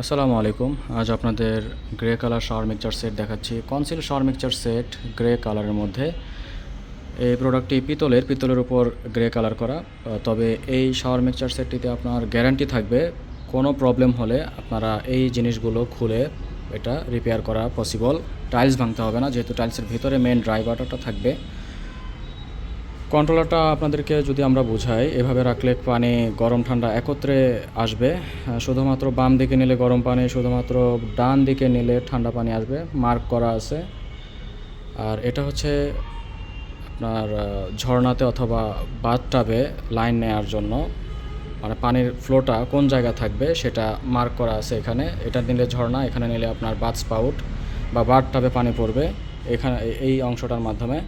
আসসালামু আলাইকুম। আজ আপনাদের grey colour shower mixture set দেখাচ্ছি। Conceal shower mixture set grey কালারের মধ্যে। এই প্রোডাক্টটি পিতলের পিতলের উপর গ্রে কালার করা। তবে এই শাওয়ার মিক্সচার সেটটিতে আপনার গ্যারান্টি থাকবে। কোনো প্রবলেম হলে আপনারা এই জিনিসগুলো খুলে এটা রিপেয়ার করা পসিবল। টাইলস ভাঙতে হবে না, যেহেতু টাইলসের ভিতরে মেন ড্রাইভারটা থাকবে। কন্ট্রোলারটা আপনাদেরকে যদি আমরা বোঝাই, এভাবে রাখলে পানি গরম ঠান্ডা একত্রে আসবে। শুধুমাত্র বাম দিকে নিলে গরম পানি, শুধুমাত্র ডান দিকে নিলে ঠান্ডা পানি আসবে, মার্ক করা আছে। আর এটা হচ্ছে আপনার ঝর্ণাতে অথবা বাথটাবে লাইন নেওয়ার জন্য। মানে পানির ফ্লোটা কোন জায়গা থাকবে সেটা মার্ক করা আছে এখানে। এটা নিলে ঝর্ণা, এখানে নিলে আপনার বাথ স্পাউট বা বাথটাবে পানি পড়বে এখানে, এই অংশটার মাধ্যমে।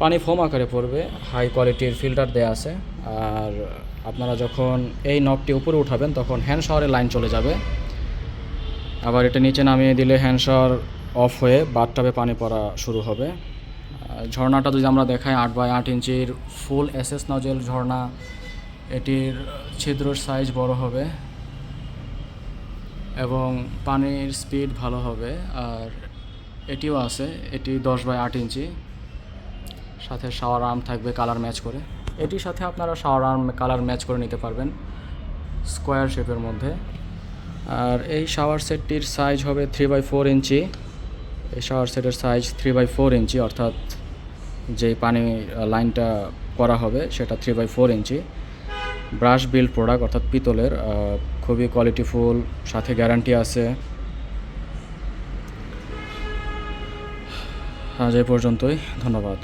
পানি ফোম আকারে পড়বে হাই কোয়ালিটির ফিল্টার দেয়া আছে। আর আপনারা যখন এই নবটি উপরে উঠাবেন, তখন হ্যান্ড শাওয়ারের লাইন চলে যাবে। আবার এটা নিচে নামিয়ে দিলে হ্যান্ড শাওয়ার অফ হয়ে বাথটাবে পানি পড়া শুরু হবে। ঝর্ণাটা যদি আমরা দেখাই, আট বাই আট ইঞ্চির ফুল এসএস নজেল ঝর্ণা, এটির ছিদ্রর সাইজ বড় হবে এবং পানির স্পিড ভালো হবে। আর এটিও আছে, এটি দশ বাই আট ইঞ্চি। সাথে শাওয়ার আর্ম থাকবে কালার ম্যাচ করে। এটির সাথে আপনারা শাওয়ার আর্ম কালার ম্যাচ করে নিতে পারবেন স্কোয়ার শেপের মধ্যে। আর এই শাওয়ার সেটটির সাইজ হবে থ্রি বাই ফোর ইঞ্চি এই শাওয়ার সেটের size three by four inch অর্থাৎ যেই পানি লাইনটা করা হবে সেটা three by four inch brass build product অর্থাৎ পিতলের খুবই কোয়ালিটিফুল সাথে গ্যারান্টি আছে। আজ এই পর্যন্তই, ধন্যবাদ।